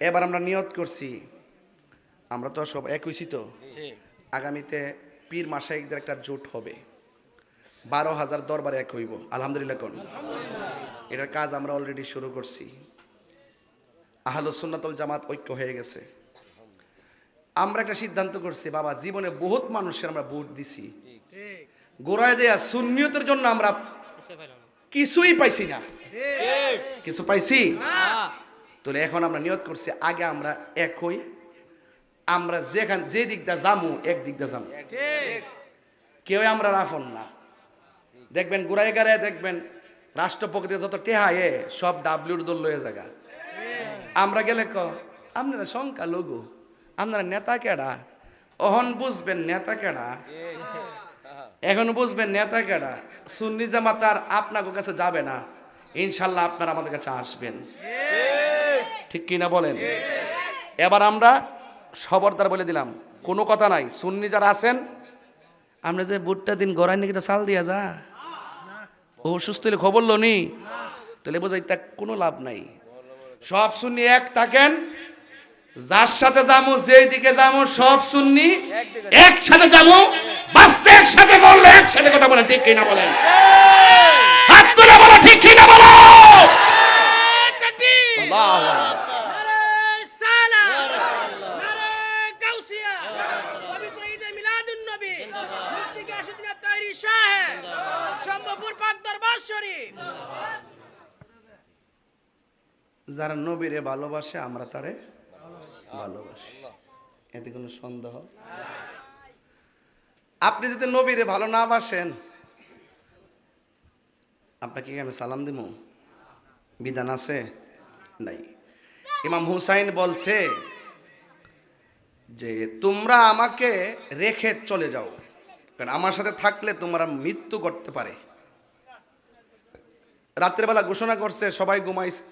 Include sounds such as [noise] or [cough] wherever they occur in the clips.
এবার আমরা নিয়ত করছি। আমরা তো সব এক হইছি তো? আগামীতে পীর মাসাইকদের একটা জোট হবে। বারো হাজার দরবারে এক হইব। আলহামদুলিল্লাহ কোন? এটার কাজ আমরা অলরেডি শুরু করছি। আহলো সুন্নাতল জামাত ঐক্য হয়ে গেছে। আমরা একটা সিদ্ধান্ত করছি বাবা জীবনে বহুত মানুষের আমরা ভোট দিছি। গোড়ায় দেয়া সুন্নিয়তের জন্য আমরা কিছুই পাইছি না। কিছু পাইছি? তাহলে এখন আমরা নিয়ত করছি আগে আমরা এক হই আমরা যেখান যে দিকটা যামু এক দিকটা যামু। কেউ আমরা রাফন না। দেখবেন গোড়ায় গাড়ায় দেখবেন রাষ্ট্রপতি যত টেহায়ে সব ডাব্লিউর দল লয়ে জায়গা আমরা গেলে ক আপনারা সংখ্যা লঘু আপনারা নেতা কেডা? অহন বুঝবেন নেতা কেডা? এখন বুঝবেন নেতা কেডা? সুন্নি জামাত আর আপনাকে কাছে যাবে না। ইনশাল্লাহ আপনারা আমাদের কাছে আসবেন। ঠিক কিনা বলেন? এবার আমরা খবরদার বলে দিলাম, কোনো কথা নাই। সুন্নি যারা আছেন, আমরা যে বুটটা দিন গড়াই নাকি তা চাল দিয়া যা। ও সুস্থ হলে খবর নি। তাহলে বোঝাই তা কোনো লাভ নাই। সব সুন্নি এক থাকেন, যার সাথে যামু, যেই দিকে যামু, সব সুন্নি একসাথে যাব বাঁচতে একসাথে বললে একসাথে কথা বলেন, ঠিক কিনা বলেন? হাত তুলে বলো, ঠিক কিনা বলো? পাক দরবার শরীফ যারা নবীরে ভালোবাসে আমরা তারে ভালোবাসি। এতে কোনো সন্দেহ? আপনি যদি নবীরে ভালো না বাসেন আপনাকে আমি সালাম দিব বিধান আছে? নাই। ইমাম হুসাইন বলছে যে তোমরা আমাকে রেখে চলে যাও। কারণ আমার সাথে থাকলে তোমরা মৃত্যু করতে পারে। রাত্রেবেলা ঘোষণা করছে, সবাই ঘুমাইছে।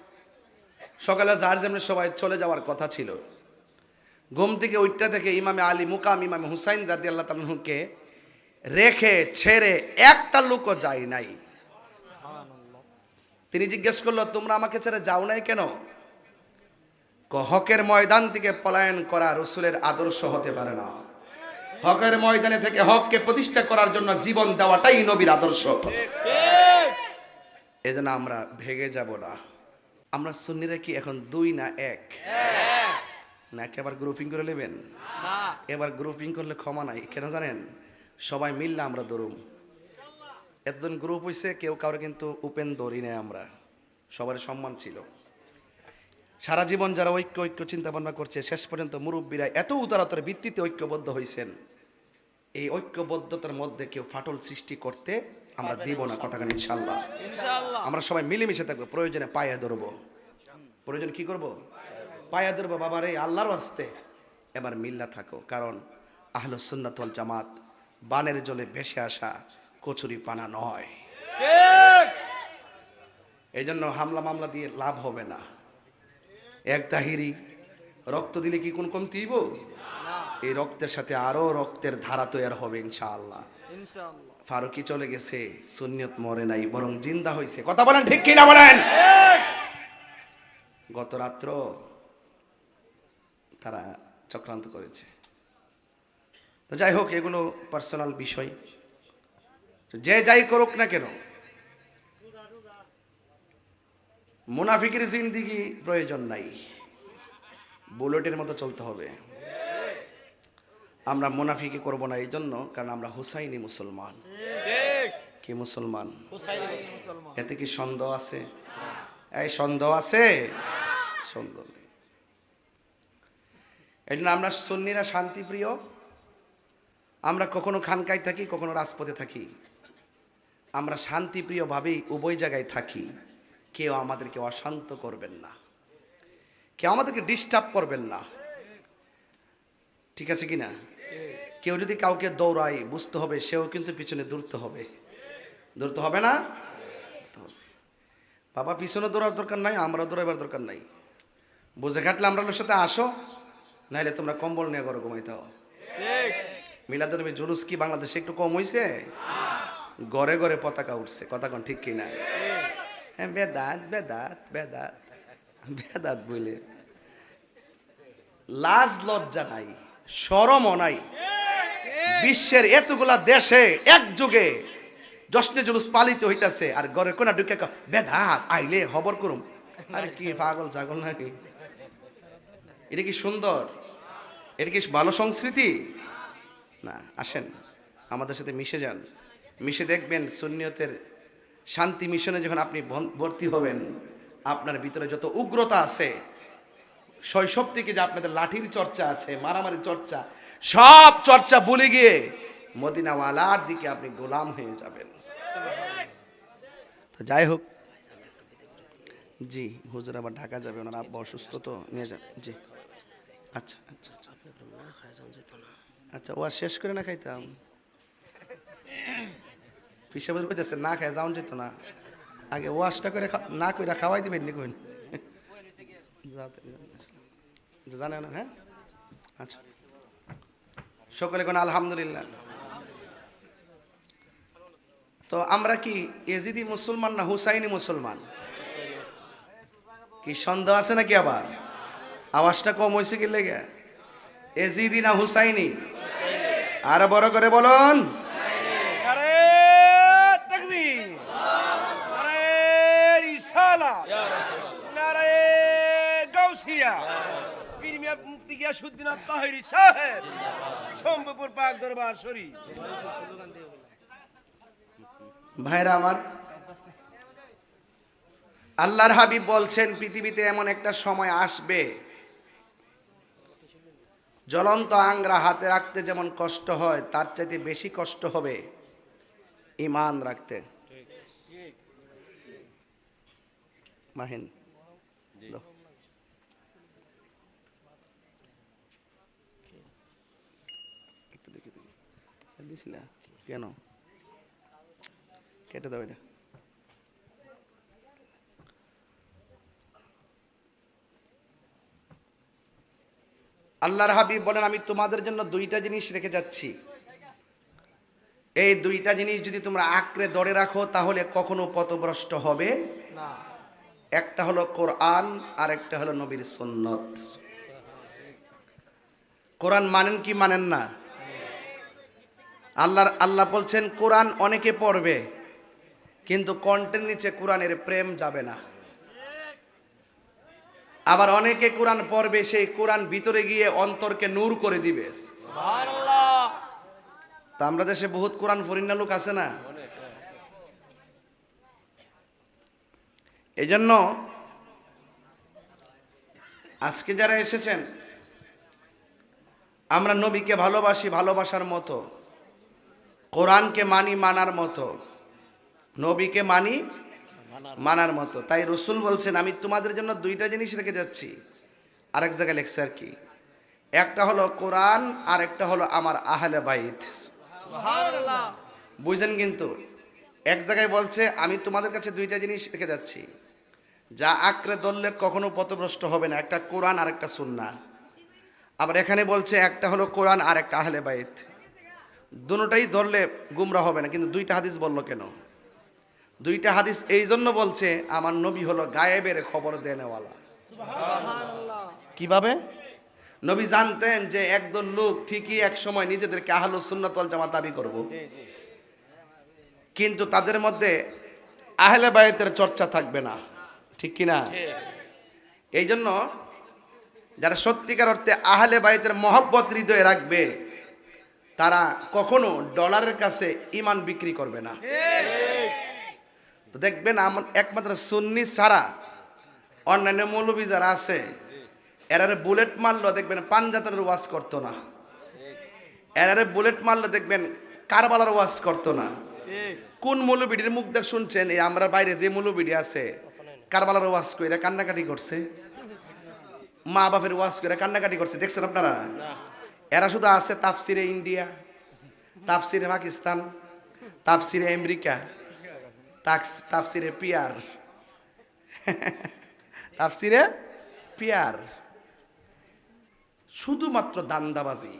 সকালে যার যেমনি সবাই চলে যাওয়ার কথা ছিল। ঘুম থেকে ওইটা থেকে ইমামে আলী, মুকাম ইমামে হুসাইন রাদি আল্লাহ তালুকে রেখে, ছেড়ে একটা লোকও যায় নাই। তিনি জিজ্ঞেস করল, তোমরা আমাকে ছেড়ে যাও নাই কেন? হকের ময়দান থেকে পলায়ন করা রসুলের আদর্শ হতে পারে না। হকের ময়দানে থেকে হককে প্রতিষ্ঠা করার জন্য জীবন দেওয়াটাই নবীর আদর্শ। এজন্য আমরা ভেগে যাব না। আমরা সুন্নিরা কি এখন দুই না এক? নাকি আবার গ্রুপিং করে নেবেন? এবার গ্রুপিং করলে ক্ষমা নাই, কেন জানেন? সবাই মিললে আমরা দৌড়ুম এতদিন গ্রুপ হয়েছে কেউ কাউরে কিন্তু উপেন দৌড়ি নেই আমরা। সবার সম্মান ছিল। সারা জীবন যারা ঐক্য ঐক্য চিন্তা ভাবনা করছে, শেষ পর্যন্ত মুরব্বীরা এত উদারতার ভিত্তিতে ঐক্যবদ্ধ হয়েছেন এই ঐক্যবদ্ধতার মধ্যে কেউ ফাটল সৃষ্টি করতে আমরা দিব না কথাখানি ইনশাল্লাহ আমরা সবাই মিলেমিশে থাকব প্রয়োজনে পায়ে ধরবো। প্রয়োজন কি করব? পায়ে ধরবো বাবার এই আল্লাহর আসতে এবার মিল্লা থাকো কারণ আহলো সুন্নাত ওয়াল জামাত বানের জলে ভেসে আসা কচুরি পানা নয়। এই জন্য হামলা মামলা দিয়ে লাভ হবে না। এক তাহিরি রক্ত দিলে কি কোন কমতি হইব? এই রক্তের সাথে আরও রক্তের ধারা তৈরি হবে ইনশাআল্লাহ। ফারুকি চলে গেছে সুন্নিয়ত মরে নাই বরং জিন্দা হয়েছে কথা বলেন ঠিক কিনা বলেন? গত রাত্র তারা চক্রান্ত করেছে। তো যাই হোক এগুলো পার্সোনাল বিষয়। যে যাই করুক না কেন মুনাফিকের জিন্দিগি প্রয়োজন নাই। বুলেটের মতো চলতে হবে। আমরা মুনাফিকি করব না এই জন্য কারণ আমরা হুসাইনি মুসলমান। কি মুসলমান? এতে কি সন্দেহ আছে? এই সন্দেহ আছে? সন্দেহ নেই। এই জন্য আমরা সুন্নিরা শান্তিপ্রিয়। আমরা কখনো খানকায় থাকি কখনো রাজপথে থাকি। আমরা শান্তিপ্রিয়ভাবেই উভয় জায়গায় থাকি। কেউ আমাদেরকে অশান্ত করবেন না। কেউ আমাদেরকে ডিস্টার্ব করবেন না। ঠিক আছে কি না কেউ যদি কাউকে দৌড়ায়, বুঝতে হবে সেও কিন্তু পিছনে দৌড়তে হবে। দৌড়তে হবে না? বাবা, পিছনে দৌড়ার দরকার নাই, আমরা দৌড়াবার দরকার নাই। বুঝে ঘাটলে আমরা সাথে আসো নাহলে তোমরা কম্বল নিয়ে করো ঘুমাইতে হও মিলাদুলনবী জুলুস কি বাংলাদেশে একটু কম হয়েছে ঘরে ঘরে পতাকা উঠছে, কথা কোন ঠিক কিনা? হ্যাঁ বেদাত বেদাত বেদাত বেদাত বলে লাজ লজ্জা নাই, শরমও নাই। বিশ্বের এতগুলা দেশে একযোগে জশ্নে জুলুস পালিত হইতাছে, আর ঘরে কোনা ঢুকে বেধাত আইলে খবর করুম। আরে কি পাগল ছাগল নাকি? এটা কি সুন্দর? এটা কি ভালো সংস্কৃতি? না, আসেন, আমাদের সাথে মিশে যান। মিশে দেখবেন সুন্নিয়তের শান্তি মিশনে যখন আপনি ভর্তি হবেন, আপনার ভিতরে যত উগ্রতা আছে, শৈশব থেকে যে আপনাদের লাঠির চর্চা আছে মারামারি চর্চা সব চর্চা ভুলে গিয়ে মদিনাওয়ালার দিকে আপনি গোলাম হয়ে যাবেন। তো যাই হোক। জি, হুজুর আবার ঢাকা যাবে, ওনার আব্বা অসুস্থ তো, নিয়ে যান। জি। আচ্ছা আচ্ছা আচ্ছা। আচ্ছা ও আর শেষ করে না খাইতাম। পিসাব কইতেছে, না খায়, যাওন যেত না। আগে ওয়াশটা করে না কইরা খাওয়াই দিবেন নি কইন? যাতে জানে না হ্যাঁ? আচ্ছা। সকলে কোন আলহামদুলিল্লাহ। তো আমরা কি এজিদি মুসলমান না হুসাইনি মুসলমান? কি সন্দেহ আছে নাকি আবার? আওয়াজটা কম হয়েছে কি লেগে? এজিদি না হুসাইনি? আর বড় করে বলুন আরে তাকবীর আরে রিসালা আরে গাউসিয়া পীর মিয়া মুক্তি তাহিরি সাহেব শম্ভুপুর পাক দরবার শরীফ। ভাইরা আমার আল্লাহর হাবিব বলছেন পৃথিবীতে এমন একটা সময় আসবে জ্বলন্ত আংরা হাতে রাখতে যেমন কষ্ট হয় তার চাইতে বেশি কষ্ট হবে ইমান রাখতে। মাহিন দাও। একটু দেখি দেখি দিছিলা কেন? কেটে দাও এটা। আল্লাহর হাবিব বলেন আমি তোমাদের জন্য দুইটা জিনিস রেখে যাচ্ছি। এই দুইটা জিনিস যদি তোমরা আঁকড়ে ধরে রাখো তাহলে কখনো পথভ্রষ্ট হবে। একটা হলো কোরআন আর একটা হলো নবীর সুন্নত। কোরআন মানেন কি মানেন না? আল্লাহর আল্লাহ বলছেন কোরআন অনেকে পড়বে কিন্তু কণ্ঠের নিচে কোরআনের প্রেম যাবে না। আবার অনেকে কোরআন পড়বে সেই কোরআন ভিতরে গিয়ে অন্তরকে নূর করে দিবে। তা আমরা দেশে বহুত কোরআন ফরিন্না লোক আছে না? এই জন্য আজকে যারা এসেছেন আমরা নবীকে ভালোবাসি ভালোবাসার মতো। কোরআনকে মানি মানার মতো নবীকে মানি মানার মতো। তাই রসুল বলছেন আমি তোমাদের জন্য দুইটা জিনিস রেখে যাচ্ছি। আরেক জায়গায় লেখছে আর কি একটা হলো কোরআন আর একটা হলো আমার আহলে বাইত। বুঝছেন কিন্তু এক জায়গায় বলছে আমি তোমাদের কাছে দুইটা জিনিস রেখে যাচ্ছি। যা আঁকড়ে ধরলে কখনো পথভ্রষ্ট হবে না একটা কোরআন আর একটা সুন্না আবার এখানে বলছে একটা হলো কোরআন আর একটা আহলে বাইত। দুটোটাই ধরলে গুমরা হবে না কিন্তু দুইটা হাদিস বলল কেন? দুইটা হাদিস এই জন্য বলছে আমার নবী হলো গায়েবের খবর দেনেওয়ালা। কীভাবে? নবী জানতেন যে একদল লোক ঠিকই এক সময় নিজেদেরকে আহলো সুন্নাতল জামা দাবি করব। কিন্তু তাদের মধ্যে আহলে বায়তের চর্চা থাকবে না। ঠিক কি না? এই জন্য যারা সত্যিকার অর্থে আহলে বায়তের মহব্বত হৃদয়ে রাখবে তারা কখনো ডলারের কাছে ইমান বিক্রি করবে না। দেখবেন আমার একমাত্র সুন্নি ছাড়া অন্যান্য মৌলবী যারা আছে, এরারে বুলেট মারলো দেখবেন পাঞ্জাতের ওয়াজ করতো না। এরারে বুলেট মারলো দেখবেন কারবালার ওয়াজ করতো না। কোন মৌলবিডির মুখ দেখ শুনছেন? এই আমরা বাইরে যে মৌলবিডি আছে, কারবালার ওয়াজ করে কান্নাকাটি করছে। মা বাপের ওয়াজ করে কান্নাকাটি করছে, দেখছেন আপনারা? এরা শুধু আছে তাফসিরে ইন্ডিয়া, তাফসিরে পাকিস্তান, তাফসিরে আমেরিকা তাফসিরে পিয়ার। [laughs] তাফসিরে পিয়ার। শুধুমাত্র দান্দাবাজি।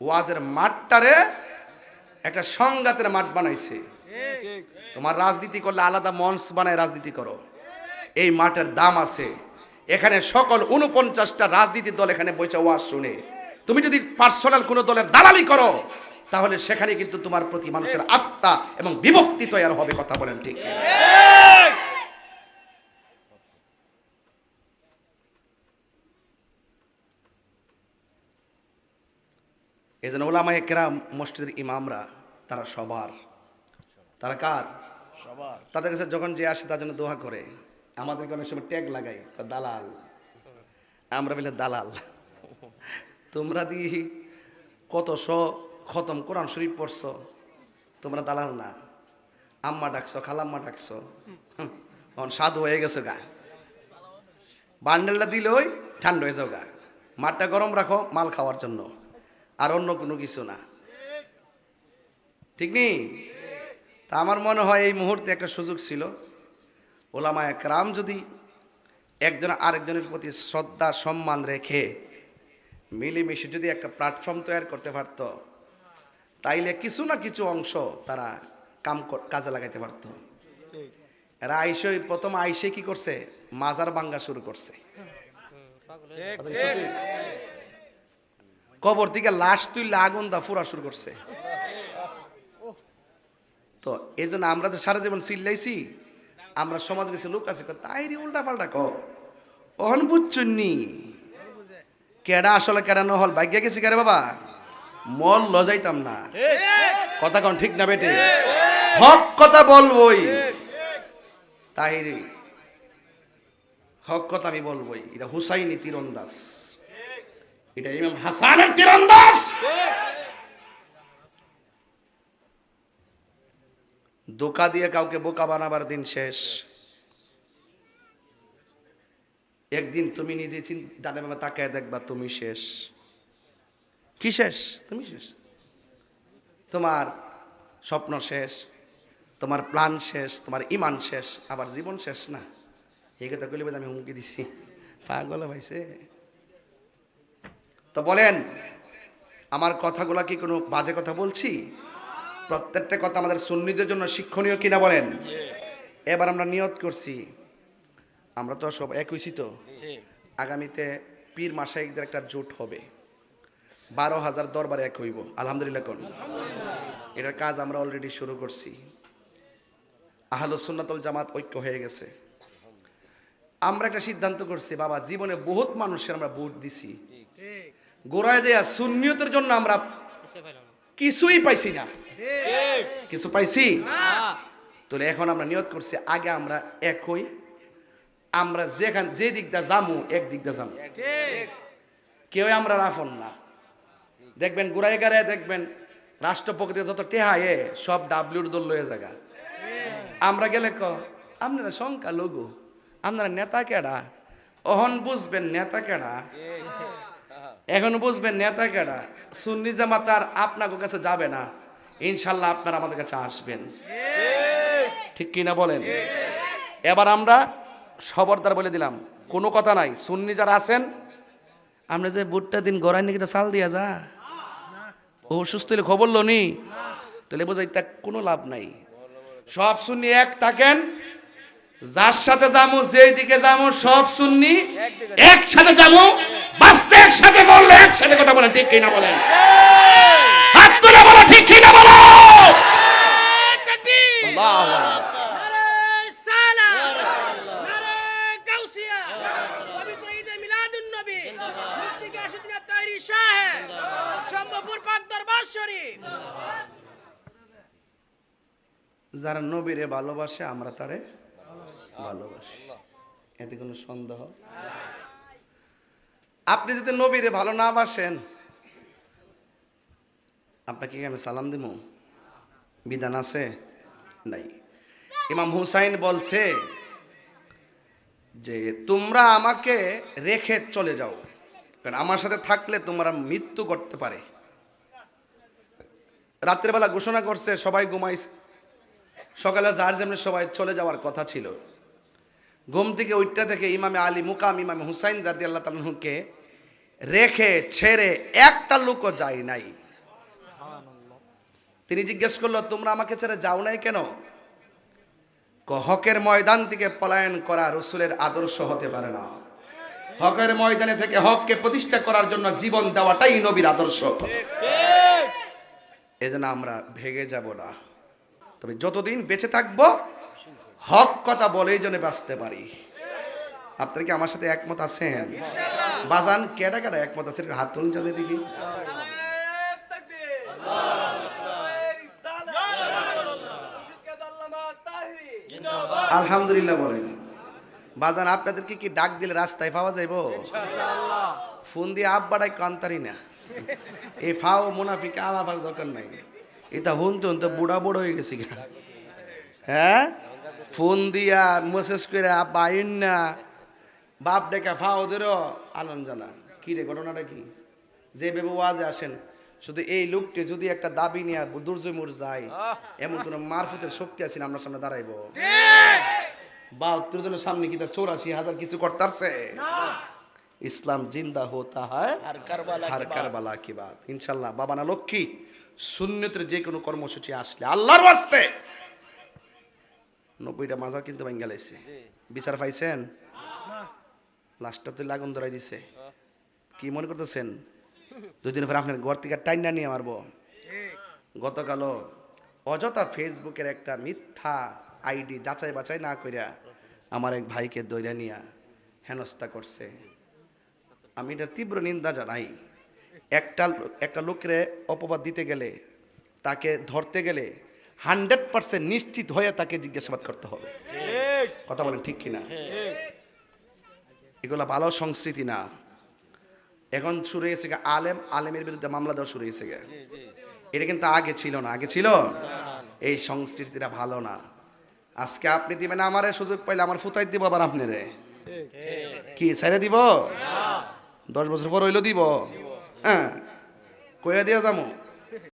ওয়াজের মাঠটারে একটা সংঘাতের মাঠ বানাইছে। তোমার রাজনীতি করলে আলাদা মঞ্চ বানায় রাজনীতি করো। এই মাঠের দাম আছে। এখানে সকল উনপঞ্চাশটা রাজনীতির দল এখানে বসে ওয়াজ শুনে। তুমি যদি পার্সোনাল কোনো দলের দালালি করো তাহলে সেখানে কিন্তু তোমার প্রতি মানুষের আস্থা এবং বিভক্তি তৈরি হবে কথা বলেন ঠিক এই জন্য ওলামায় কেরাম মসজিদের ইমামরা তারা সবার। তারা কার? সবার। তাদের কাছে যখন যে আসে তার জন্য দোয়া করে। আমাদেরকে অনেক সময় ট্যাগ লাগাই দালাল। আমরা বলে দালাল। তোমরা দি কত শ খতম কোরআন শরীফ পড়ছ? তোমরা দালাল না। আম্মা ডাকছো, খালাম্মা ডাকছো। এখন সাধু হয়ে গেছে গা। বান্ডেলটা দিলে ওই ঠান্ডা হয়ে যাও গা। মাঠটা গরম রাখো, মাল খাওয়ার জন্য। আর অন্য কোনো কিছু না। ঠিক নেই তা আমার মনে হয় এই মুহূর্তে একটা সুযোগ ছিল। ওলামা একরাম যদি একজন আরেকজনের প্রতি শ্রদ্ধা, সম্মান রেখে মিলেমিশে যদি একটা প্ল্যাটফর্ম তৈরি করতে পারতো তাইলে কিছু না কিছু অংশ তারা কাম কাজে লাগাইতে পারতো। এরা আইসে প্রথম আইসে কি করছে? মাজার বাঙ্গা শুরু করছে। কবর থেকে লাশ তুললে আগুন দা ফুরা শুরু করছে। তো এই জন্য আমরা তো সারা জীবন চিল্লাইছি আমরা সমাজ গেছে লোক আছে তাই উল্টা পাল্টা ক অহন বুঝছুননি কেডা আসলে কেডা নহল? ভাগ্যে গেছি কেরে বাবা? মল লজাইতাম না। কথা কোন ঠিক না বেটে? হক কথা বলবই। তাহিরি, হক কথা আমি বলবই। এটা হুসাইনি তীরন্দাজ। এটা ইমাম হাসানের তীরন্দাস দোকা দিয়ে কাউকে বোকা বানাবার দিন শেষ। একদিন তুমি নিজে চিন্তা ভাবে তাকায় দেখবা তুমি শেষ। কি শেষ? তুমি শেষ। তোমার স্বপ্ন শেষ তোমার প্ল্যান শেষ তোমার ইমান শেষ আবার জীবন শেষ না। এই কথা কইলে আমি হুমকি দিছি। পাগল ভাইছে তো বলেন আমার কথাগুলা কি কোনো বাজে কথা বলছি? প্রত্যেকটা কথা আমাদের সুন্নিদের জন্য শিক্ষণীয় কিনা বলেন? এবার আমরা নিয়ত করছি। আমরা তো সব একইছি তো আগামীতে পীর মাসাইকদের একটা জোট হবে। বারো হাজার দরবার এক হইব আলহামদুলিল্লাহ কোন। এটার কাজ আমরা অলরেডি শুরু করছি। আহলো সুন্নাতুল জামাত ঐক্য হয়ে গেছে। আমরা একটা সিদ্ধান্ত করছি বাবা জীবনে বহুত মানুষের আমরা ভোট দিছি। গোড়ায় দেয়া সুন্নিয়তের জন্য আমরা কিছুই পাইছি না। কিছু পাইছি? তো এখন আমরা নিয়ত করছি আগে আমরা এক হই আমরা যেখান যে দিকটা যামু এক দিকটা যামু। কেউ আমরা রাফন না। দেখবেন গুড়াই গাড়ায় দেখবেন রাষ্ট্রপতি যত টেহা এ সব ডাব্লিউর দল লয়ে জায়গা আমরা গেলে ক আপনারা শঙ্কা লঘু আপনারা নেতা কেডা? অহন বুঝবেন নেতা কেডা? এখন বুঝবেন নেতা কেডা? সুন্নি জামাত আর আপনার কাছে যাবে না। ইনশাল্লাহ আপনারা আমাদের কাছে আসবেন। ঠিক কিনা বলেন? এবার আমরা খবরদার বলে দিলাম। কোনো কথা নাই। সুন্নি যারা আছেন, আমরা যে বুটটা দিন গড়াই নাকি চাল দিয়া যা। ও সুস্থ হলে খবর নি। তাহলে বোঝাই তা কোনো লাভ নাই। সব সুন্নি এক থাকেন, যার সাথে যামু, যেই দিকে যামু, সব সুন্নি একসাথে যামু। বাঁচতে একসাথে বললে একসাথে কথা বলেন ঠিক কিনা বলেন? হাত তুলে বলো, ঠিক কিনা বলো? আল্লাহু আকবার। নারে সালাম নারে গাউসিয়া পবিত্র ঈদে মিলাদুন নবী মুফতি কাশিদিন তাইরি সাহেব সম্ভবপুর পাক দরবার শরীফ যারা নবীরে ভালোবাসে, আমরা তারে ভালোবাসি। এতে কোনো সন্দেহ? আপনি যদি নবীরে ভালো না বাসেন, আপনাকে আমি সালাম দিব বিধান আছে? নাই। ইমাম হুসাইন বলছে যে, তোমরা আমাকে রেখে চলে যাও, কারণ আমার সাথে থাকলে তোমরা মৃত্যু করতে পারে। রাত্রেবেলা ঘোষণা করছে, সবাই ঘুমাইছে সকালে যার যেমনি সবাই চলে যাওয়ার কথা ছিল ঘুম থেকে ওইটা থেকে ইমামে আলী মুকাম ইমামে হুসাইন রাদি আল্লাহ তালুকে রেখে ছেড়ে একটা লোকও যায় নাই। তিনি জিজ্ঞেস করল তোমরা আমাকে ছেড়ে যাও নাই কেন? হকের ময়দান থেকে পলায়ন করা রসুলের আদর্শ হতে পারে না। হকের ময়দানে থেকে হককে প্রতিষ্ঠা করার জন্য জীবন দেওয়াটাই নবীর আদর্শ। এজন্য আমরা ভেগে যাব না। তবে যতদিন বেঁচে থাকব হক কথা বলেই যেন বাঁচতে পারি। আপনারা কি আমার সাথে একমত আছেন? বাজান কেডা কেডা একমত আছে? হাত তুলুন চাঁদে দেখি আলহামদুলিল্লাহ বলেন। বাজান আপনাদেরকে কি ডাক দিলে রাস্তায় পাওয়া যাইব? ফোন দিয়ে আব্বাটাই কান্তারি না। এই ফাও মুনাফিক আলাপার দরকার নাই। এটা হুনতে হুনতে বুড়া বুড়ো হয়ে গেছি। হ্যাঁ? ফোন দিয়া মেসেজ করে আব্বা আইন না। বাপ ডেকা ফাও দের আনন্দ জানা কি রে ঘটনাটা কি? যে ভেবে ওয়াজে আসেন। শুধু এই লোকটি যদি একটা দাবি নিয়ে দুর্জমুর যায় এমন কোন মারফতের শক্তি আছে না আপনার সামনে দাঁড়াইবো? বাহাত্তর জনের সামনে কি তার চৌরাশি হাজার কিছু করতারছে? ইসলাম জিন্দা হতা হয় হার কারবালা কি বাত? ইনশাল্লাহ বাবা না লক্ষ্মী। শূন্যতের যে কোনো কর্মসূচি আসলে আল্লাহর বাস্তে নব্বইটা মাজার কিন্তু বেঙ্গালাইছে বিচার পাইছেন? লাস্টটা তো লাগুন ধরাই দিছে। কি মনে করতেছেন? দুদিন পরে আপনার ঘর থেকে টাইনা নিয়ে মারবো। গতকালও অযথা ফেসবুকের একটা মিথ্যা আইডি যাচাই বাছাই না কইরা আমার এক ভাইকে দইরা নিয়া হেনস্থা করছে। আমি এটা তীব্র নিন্দা জানাই। একটা একটা লোকের অপবাদ দিতে গেলে তাকে ধরতে গেলে হান্ড্রেড পার্সেন্ট নিশ্চিত হয়ে তাকে জিজ্ঞাসাবাদ করতে হবে। কথা বলেন ঠিক কিনা? এগুলো ভালো সংস্কৃতি না। এখন শুরু হয়েছে আলেম আলেমের বিরুদ্ধে মামলা দেওয়া শুরু হয়েছে। এটা কিন্তু আগে ছিল না আগে ছিল? এই সংস্কৃতিটা ভালো না। আজকে আপনি দিবেন আমারে সুযোগ পাইলে আমার ফুতাই দিব আবার আপনারে। কি ছেড়ে দিব? দশ বছর পর হইল দিব। হ্যাঁ কইয়া দিয়া যাব